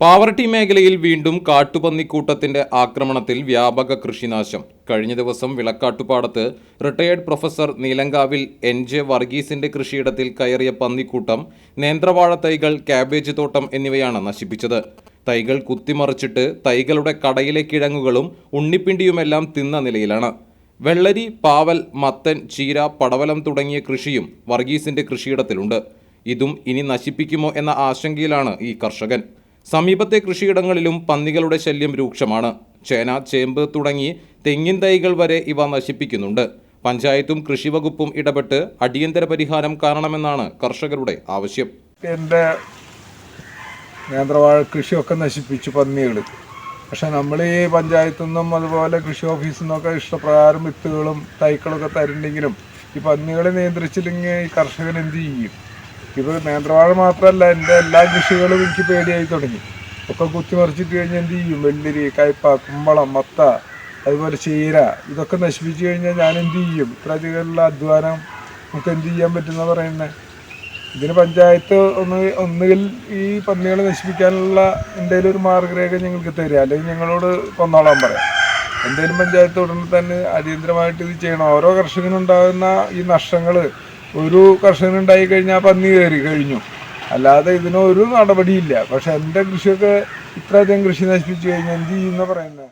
പാവർട്ടി മേഖലയിൽ വീണ്ടും കാട്ടുപന്നിക്കൂട്ടത്തിന്റെ ആക്രമണത്തിൽ വ്യാപക കൃഷിനാശം. കഴിഞ്ഞ ദിവസം വിളക്കാട്ടുപാടത്ത് retired professor Neelankavil N J വർഗീസിന്റെ കൃഷിയിടത്തിൽ കയറിയ പന്നിക്കൂട്ടം നേന്ത്രവാഴ തൈകൾ കാബേജ് തോട്ടം എന്നിവയാണ് നശിപ്പിച്ചത്. തൈകൾ കുത്തിമറിച്ചിട്ട് തൈകളുടെ കടയിലെ കിഴങ്ങുകളും ഉണ്ണിപ്പിണ്ടിയുമെല്ലാം തിന്ന നിലയിലാണ്. വെള്ളരി പാവൽ മത്തൻ ചീര പടവലം തുടങ്ങിയ കൃഷിയും വർഗീസിന്റെ കൃഷിയിടത്തിലുണ്ട്. ഇതും ഇനി നശിപ്പിക്കുമോ എന്ന ആശങ്കയിലാണ് ഈ കർഷകൻ. സമീപത്തെ കൃഷിയിടങ്ങളിലും പന്നികളുടെ ശല്യം രൂക്ഷമാണ്. ചേന ചേമ്പ് തുടങ്ങി തെങ്ങിൻ തൈകൾ വരെ ഇവ നശിപ്പിക്കുന്നുണ്ട്. പഞ്ചായത്തും കൃഷിവകുപ്പും ഇടപെട്ട് അടിയന്തര പരിഹാരം കാണണമെന്നാണ് കർഷകരുടെ ആവശ്യം. എന്റെ നേന്ത്രവാഴ കൃഷിയൊക്കെ നശിപ്പിച്ചു പന്നികൾ പക്ഷെ നമ്മൾ ഈ പഞ്ചായത്തു നിന്നും അതുപോലെ കൃഷി ഓഫീസിൽ നിന്നൊക്കെ ഇഷ്ടപ്രകാരം വിത്തുകളും തൈക്കളൊക്കെ തരുന്നെങ്കിലും ഈ പന്നികളെ നിയന്ത്രിച്ചില്ലെങ്കിൽ ഈ കർഷകൻ എന്ത് ചെയ്യും? ഇപ്പോൾ നേന്ത്രവാഴ മാത്രമല്ല എന്റെ എല്ലാ കൃഷികളും എനിക്ക് പേടിയായി തുടങ്ങി. ഒക്കെ കുത്തിമറിച്ചിട്ട് കഴിഞ്ഞാൽ എന്ത് ചെയ്യും? വെള്ളരി കയ്പ കുമ്പളം മത്ത അതുപോലെ ചീര ഇതൊക്കെ നശിപ്പിച്ചു കഴിഞ്ഞാൽ ഞാൻ എന്ത് ചെയ്യും? ഇത്ര അധികമുള്ള അധ്വാനം നമുക്ക് എന്ത് ചെയ്യാൻ പറ്റുന്ന പറയുന്നത് ഇതിന് പഞ്ചായത്ത് ഒന്ന് ഒന്നുകിൽ ഈ പന്നികളെ നശിപ്പിക്കാനുള്ള എന്തെങ്കിലും ഒരു മാർഗരേഖ ഞങ്ങൾക്ക് തരിക. അല്ലെങ്കിൽ ഞങ്ങളോട് കൊന്നോളാൻ പറയാം. എന്തെങ്കിലും പഞ്ചായത്ത് ഉടനെ തന്നെ അടിയന്തരമായിട്ട് ഇത് ചെയ്യണം. ഓരോ കർഷകനുണ്ടാകുന്ന ഈ നഷ്ടങ്ങൾ ഒരു കർഷകനുണ്ടായി കഴിഞ്ഞാൽ പന്നി കയറി കഴിഞ്ഞു. അല്ലാതെ ഇതിനൊരു നടപടിയില്ല. പക്ഷെ എന്റെ കൃഷിയൊക്കെ ഇത്രയധികം കൃഷി നശിപ്പിച്ചു കഴിഞ്ഞാൽ എന്ത് ചെയ്യുന്ന പറയുന്നത്